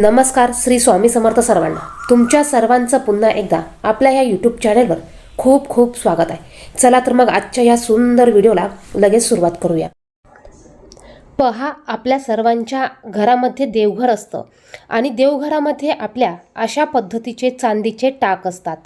नमस्कार श्री स्वामी समर्थ सर्वांना. तुमच्या सर्वांचं पुन्हा एकदा आपल्या ह्या यूट्यूब चॅनलवर खूप खूप स्वागत आहे. चला तर मग आजच्या या सुंदर व्हिडिओला लगेच सुरुवात करूया. पहा आपल्या सर्वांच्या घरामध्ये देवघर असतं आणि देवघरामध्ये आपल्या अशा पद्धतीचे चांदीचे टाक असतात.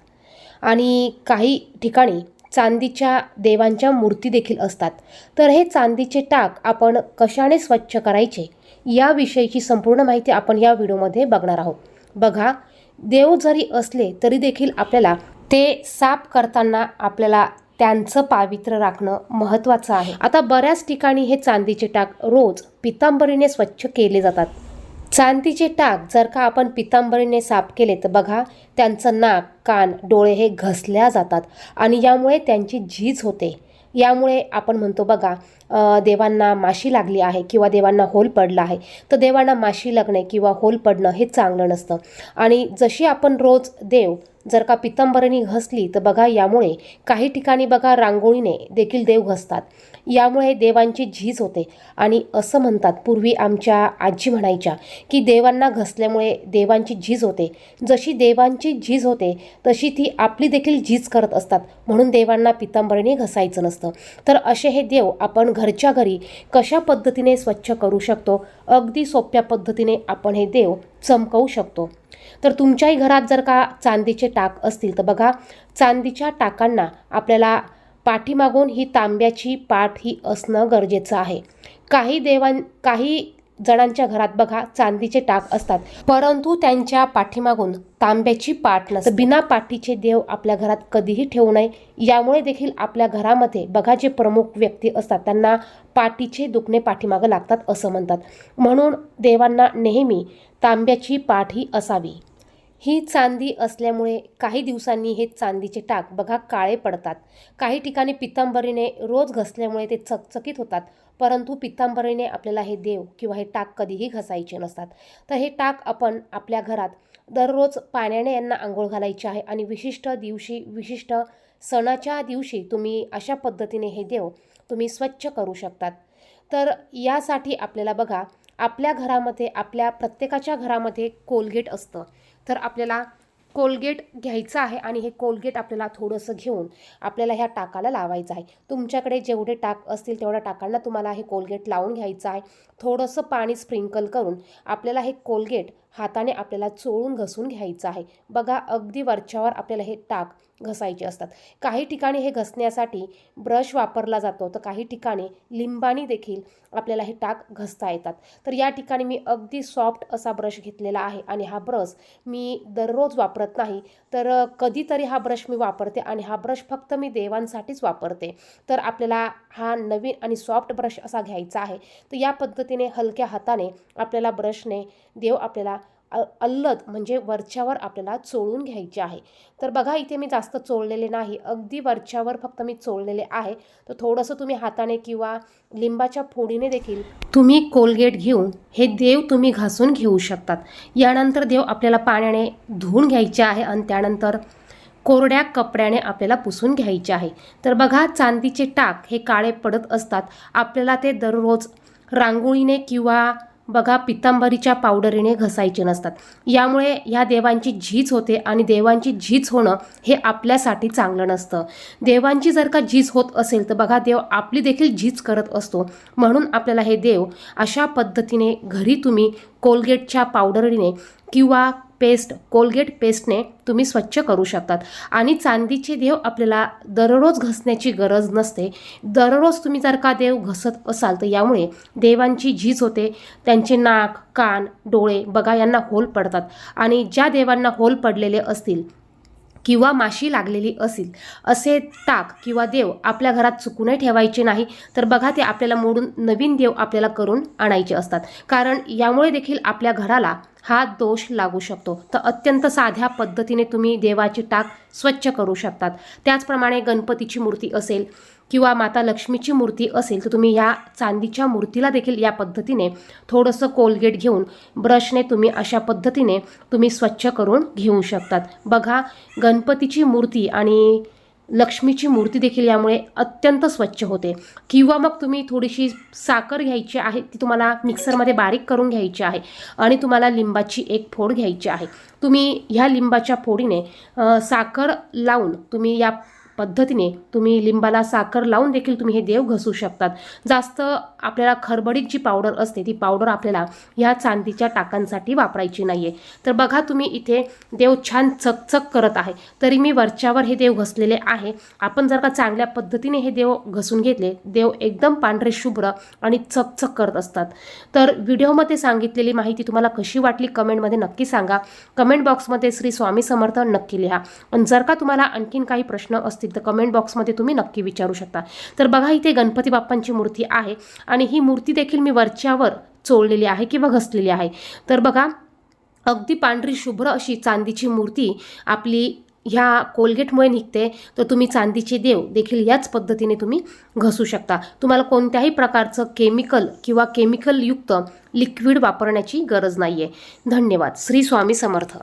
आणि काही ठिकाणी चांदीच्या देवांच्या मूर्ती देखील असतात. तर हे चांदीचे टाक आपण कशाने स्वच्छ करायचे? याविषयीची संपूर्ण माहिती आपण या व्हिडिओमध्ये बघणार आहोत. बघा देव जरी असले तरी देखील आपल्याला ते साफ करताना आपल्याला त्यांचं पावित्र्य राखणं महत्त्वाचं आहे. आता बऱ्याच ठिकाणी हे चांदीचे टाक रोज पितांबरीने स्वच्छ केले जातात. चांदीचे टाक जर का आपण पितांबरीने साफ केले तर बघा त्यांचं नाक कान डोळे हे घसल्या जातात आणि यामुळे त्यांची झीज होते. यामुळे आपण म्हणतो बघा देवांना माशी लागली आहे किंवा देवांना होल पडला आहे तर देवांना माशी लागणे किंवा होल पडणं हे चांगलं नसतं. आणि जशी आपण रोज देव जर का पितांबरीने घसली तर बघा यामुळे काही ठिकाणी बघा रांगोळीने देखील देव घसतात. यामुळे देवांची झीज होते. आणि असं म्हणतात पूर्वी आमच्या आजी म्हणायच्या की देवांना घसल्यामुळे देवांची झीज होते. जशी देवांची झीज होते तशी ती आपली देखील झीज करत असतात. म्हणून देवांना पितांबरीने घसायचं नसतं. तर असे हे देव आपण घरच्या घरी कशा पद्धतीने स्वच्छ करू शकतो? अगदी सोप्या पद्धतीने आपण हे देव चमकवू शकतो. तर तुमच्याही घरात जर का चांदीचे टाक असतील तर बघा चांदीच्या टाकांना आपल्याला पाठीमागून ही तांब्याची पाठ ही असणं गरजेचं आहे. काही देवां काही जणांच्या घरात बघा चांदीचे टाक असतात. परंतु त्यांच्या पाठीमागून तांब्याची पाठ नसते. बिना पाठीचे देव आपल्या घरात कधीही ठेवू नये. यामुळे देखील आपल्या घरामध्ये बघा जे प्रमुख व्यक्ती असतात त्यांना पाठीचे दुखणे पाठीमागं लागतात असं म्हणतात. म्हणून देवांना नेहमी तांब्याची पाठ ही असावी. ही चांदी असल्यामुळे काही दिवसांनी हे चांदीचे टाक बघा काळे पडतात. काही ठिकाणी पितांबरीने रोज घसल्यामुळे ते चकचकीत होतात. परंतु पितांबरीने आपल्याला हे देव किंवा हे टाक कधीही घसायचे नसतात. तर हे टाक आपण आपल्या घरात दररोज पाण्याने यांना आंघोळ घालायची आहे आणि विशिष्ट दिवशी विशिष्ट सणाच्या दिवशी तुम्ही अशा पद्धतीने हे देव तुम्ही स्वच्छ करू शकतात. तर यासाठी आपल्याला बघा आपल्या घरामध्ये आपल्या प्रत्येकाच्या घरामध्ये कोलगेट असतं. तर आपल्याला कोलगेट घ्यायचं आहे आणि हे कोलगेट आपल्याला थोडंसं घेऊन आपल्याला ह्या टाकाला लावायचं आहे. तुमच्याकडे जेवढे टाक असतील तेवढ्या टाकांना तुम्हाला हे कोलगेट लावून घ्यायचं आहे. थोडंसं पाणी स्प्रिंकल करून आपल्याला हे कोलगेट हाताने आपल्याला चोळून घसून घ्यायचं आहे. बघा अगदी वरच्यावर आपल्याला हे टाक घसायचे असतात. काही ठिकाणी हे घसण्यासाठी ब्रश वापरला जातो. तर काही ठिकाणी लिंबानी देखील आपल्याला हे टाक घसता येतात. तर या ठिकाणी मी अगदी सॉफ्ट असा ब्रश घेतलेला आहे आणि हा ब्रश मी दररोज वापरत नाही. तर कधीतरी हा ब्रश मी वापरते आणि हा ब्रश फक्त मी देवांसाठीच वापरते. तर आपल्याला हा नवीन आणि सॉफ्ट ब्रश असा घ्यायचा आहे. तर या पद्धतीने हलक्या हाताने आपल्याला ब्रशने देव आपल्याला अल्लद म्हणजे वरच्यावर आपल्याला चोळून घ्यायचे आहे. तर बघा इथे मी जास्त चोळलेले नाही. अगदी वरच्यावर फक्त मी चोळलेले आहे. तर थोडंसं तुम्ही हाताने किंवा लिंबाच्या फोडीने देखील तुम्ही कोलगेट घेऊन हे देव तुम्ही घासून घेऊ शकतात. यानंतर देव आपल्याला पाण्याने धुवून घ्यायचे आहे आणि त्यानंतर कोरड्या कपड्याने आपल्याला पुसून घ्यायचे आहे. तर बघा चांदीचे टाक हे काळे पडत असतात. आपल्याला ते दररोज रांगोळीने किंवा बघा पितांबरीच्या पावडरीने घसायचे नसतात. यामुळे ह्या देवांची झीज होते आणि देवांची झीज होणं हे आपल्यासाठी चांगलं नसतं. देवांची जर का झीज होत असेल तर बघा देव आपली देखील झीज करत असतो. म्हणून आपल्याला हे देव अशा पद्धतीने घरी तुम्ही कोलगेटच्या पावडरीने किंवा पेस्ट कोलगेट पेस्टने तुम्ही स्वच्छ करू शकतात. आणि चांदीचे देव आपल्याला दररोज घसण्याची गरज नसते. दररोज तुम्ही जर का देव घसत असाल तर यामुळे देवांची झीज होते. त्यांचे नाक कान डोळे बघा यांना होल पडतात. आणि ज्या देवांना होल पडलेले असतील किंवा माशी लागलेली असेल असे ताक किंवा देव आपल्या घरात चुकूनही ठेवायचे नाही तर बघा ते आपल्याला मोडून नवीन देव आपल्याला करून आणायचे असतात. कारण यामुळे देखील आपल्या घराला हा दोष लागू शकतो. तर अत्यंत साध्या पद्धतीने तुम्ही देवाची टाक स्वच्छ करू शकतात. त्याचप्रमाणे गणपतीची मूर्ती असेल किंवा माता लक्ष्मीची मूर्ती असेल तर तुम्ही या चांदीच्या मूर्तीला देखील या पद्धतीने थोडंसं कोलगेट घेऊन ब्रशने तुम्ही अशा पद्धतीने तुम्ही स्वच्छ करून घेऊ शकतात. बघा गणपतीची मूर्ती आणि लक्ष्मीची मूर्ती देखील यामुळे अत्यंत स्वच्छ होते. किंवा मग तुम्ही थोडीशी साखर घ्यायची आहे ती तुम्हाला मिक्सरमध्ये बारीक करून घ्यायची आहे आणि तुम्हाला लिंबाची एक फोड घ्यायची आहे. तुम्ही ह्या लिंबाच्या फोडीने साखर लावून तुम्ही या पद्धतीने तुम्ही लिंबाला साखर लावून देखील तुम्ही हे देव घसू शकतात. जास्त आपल्याला खरबडीत जी पावडर असते ती पावडर आपल्याला ह्या चांदीच्या टाकांसाठी वापरायची नाही आहे तर बघा तुम्ही इथे देव छान चकचक करत आहे. तरी मी वरच्यावर हे देव घसलेले आहे. आपण जर का चांगल्या पद्धतीने हे देव घसून घेतले देव एकदम पांढरे शुभ्र आणि चकचक करत असतात. तर व्हिडिओमध्ये सांगितलेली माहिती तुम्हाला कशी वाटली कमेंटमध्ये नक्की सांगा. कमेंट बॉक्समध्ये श्री स्वामी समर्थ नक्की लिहा. आणि जर का तुम्हाला आणखीन काही प्रश्न असतील तर कमेंट बॉक्समध्ये तुम्ही नक्की विचारू शकता. तर बघा इथे गणपती बाप्पांची मूर्ती आहे आणि ही मूर्ती देखील मी वरच्यावर चोळलेली आहे किंवा घसलेली आहे. तर बघा अगदी पांढरी शुभ्र अशी चांदीची मूर्ती आपली ह्या कोलगेटमुळे निघते. तर तुम्ही चांदीचे देव देखील याच पद्धतीने तुम्ही घसू शकता. तुम्हाला कोणत्याही प्रकारचं केमिकल किंवा केमिकलयुक्त लिक्विड वापरण्याची गरज नाही आहे धन्यवाद. श्री स्वामी समर्थ.